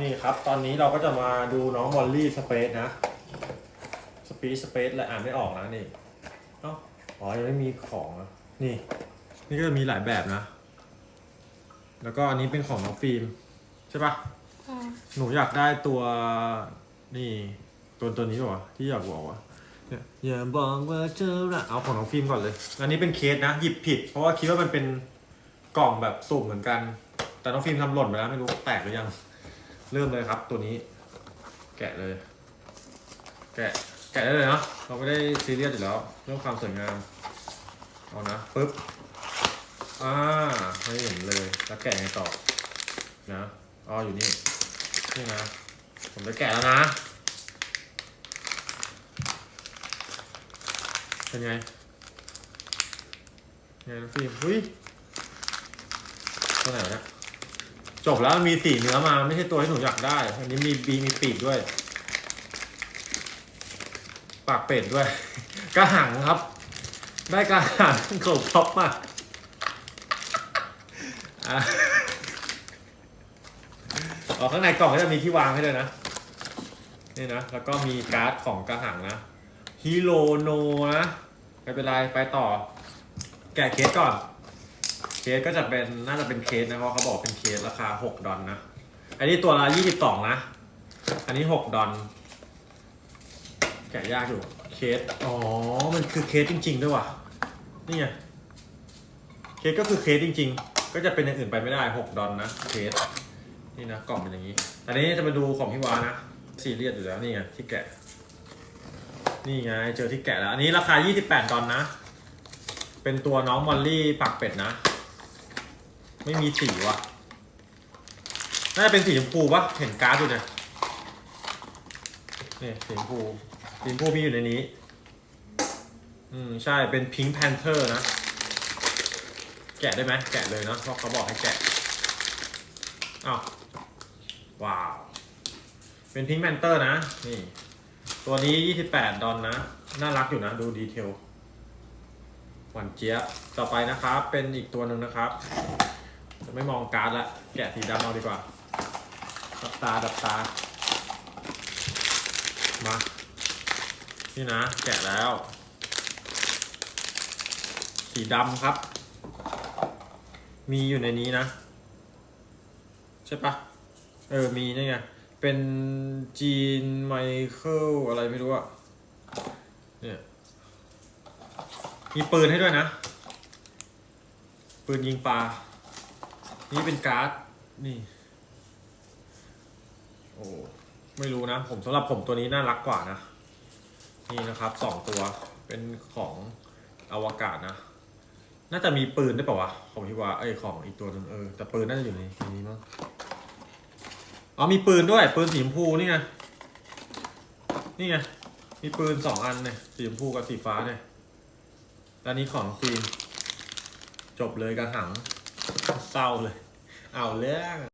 นี่ครับ ตอนนี้เราก็จะมาดูน้องมอลลี่สเปซนะสปีดสเปซและอ่านไม่ออกนะนี่เอ้าอ๋อยังไม่มีของอะนี่ นี่ก็จะมีหลายแบบนะ แล้วก็อันนี้เป็นของน้องฟิล์มใช่ปะค่ะหนูอยากได้ตัวนี่ตัวตัวนี้ป่ะที่อยากบอกว่าเนี่ยอย่าบอกว่าเจอละเอาของน้องฟิล์มก่อนเลย อันนี้เป็นเคสนะ หยิบผิด เพราะว่าคิดว่ามันเป็นกล่องแบบสุ่มเหมือนกัน แต่น้องฟิล์มทำหล่นไปแล้วไม่รู้แตกหรือยัง เริ่มเลยครับตัวนี้ แกะเลย แกะแกะได้เลยเนาะเราไม่ได้ซีเรียสอยู่แล้วเรื่องความสวยงามเอานะปึ๊บอ่าไม่เห็นเลยแล้วแกะไงต่อนะอ๋ออยู่นี่นี่นะผมจะแกะแล้วนะเป็นไงไงน้องฟิล์มเฮ้ยตัวไหนวะเนี่ย จบแล้วมีสีเนื้อมาไม่ใช่ตัวที่หนูอยากได้ อันนี้มีบีมีปีกด้วย ปากเป็ดด้วย กระหังครับ ได้กระหังเขาท็อปมากอ๋อข้างในกล่องก็จะมีที่วางให้เลยนะ นี่นะ แล้วก็มีการ์ดของกระหังนะฮิโรโนนะไม่เป็นไรไปต่อ แกะเคสก่อน สก็จะเป็นน่าจะเป็นเคสนะเพราะเขาบอกเป็นเคสราคา6ดอลนะอันนี้ตัวละ22นะ อันนี้6ดอลแกะยากอยู่เคสอ๋อมันคือเคสจริง ๆ ด้วยว่ะนี่ไงเคสก็คือเคสจริง ๆ ก็จะเป็นอย่างอื่นไปไม่ได้6ดอลนะเคสนี่นะกล่องเป็นอย่างนี้ อันนี้จะมาดูของพี่วานะซีเรียสอยู่แล้วนี่ไงที่แกะ นี่ไงเจอที่แกะแล้ว อันนี้ราคา 28 ดอลนะ เป็นตัวน้องมอลลี่ปากเป็ดนะ ไม่มีสีว่ะ น่าจะเป็นสีชมพูปะเห็นการ์ดอยู่เนี่ยนี่สีชมพูสีชมพูมีอยู่ในนี้ อืม ใช่เป็นพิงค์แพนเทอร์นะ แกะได้ไหมแกะเลยเนาะเพราะเขาบอกให้แกะอ้าวว้าว เป็นพิง k ์แมนเตอร์นะ นี่ ตัวนี้ 28 ดอลนะ น่ารักอยู่นะ ดูดีเทลหวานเจี๊ยบ ต่อไปนะครับ เป็นอีกตัวหนึ่งนะครับ จะไม่มองการ์ดละ แกะสีดำเอาดีกว่า ดับตา ดับตา มา นี่นะ แกะแล้ว สีดำครับ มีอยู่ในนี้นะ ใช่ปะเออ มีนี่ไง เป็นจีนไมเคิลอะไรไม่รู้อะเนี่ยมีปืนให้ด้วยนะ ปืนยิงปลา นี่เป็นการ์ด นี่ โอ้ ไม่รู้นะ ผมสำหรับผมตัวนี้น่ารักกว่านะ นี่นะครับสองตัวเป็นของอวกาศนะ น่าจะมีปืนได้วยเปล่าวะ ของพี่ว่าเอ้ยของอีกตัวนึงเออ แต่ปืนน่าจะอยู่ในนี้มั้ง อ๋อมีปืนด้วย ปืนสีชมพูนี่ไง นี่ไง มีปืนสองอันเนี่ย สีชมพูกับสีฟ้าเนี่ยแล้วนี้ของฟิล์มจบเลยกระหัง เศร้าเลย เอาเรื่อง